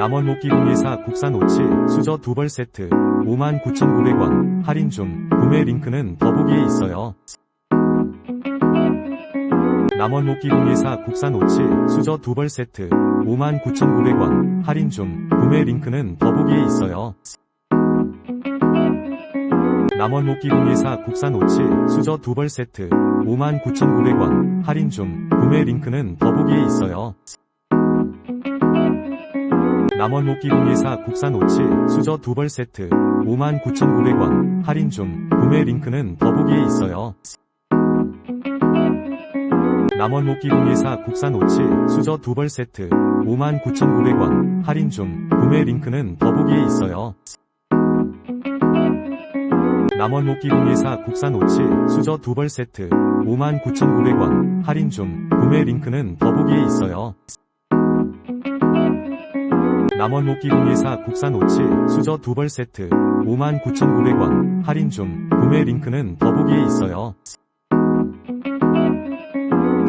남원 목기공예사 국산 오치 수저 두 벌 세트 59,900원 할인 중 구매 링크는 더보기에 있어요. 남원 목기공예사 국산 오치 수저 두 벌 세트 59,900원 할인 중 구매 링크는 더보기에 있어요. 남원 목기공예사 국산 오치 수저 두 벌 세트 59,900원 할인 중 구매 링크는 더보기에 있어요. 남원 목기공예사 국산 오치 수저 두 벌 세트 59,900원 할인 중 구매 링크는 더보기에 있어요. 남원 목기공예사 국산 오치 수저 두 벌 세트 59,900원 할인 중 구매 링크는 더보기에 있어요. 남원 목기공예사 국산 오치 수저 두 벌 세트 59,900원 할인 중 구매 링크는 더보기에 있어요. 남원 목기공예사 국산 오치 수저 두 벌 세트 59,900원 할인 중 구매 링크는 더보기에 있어요.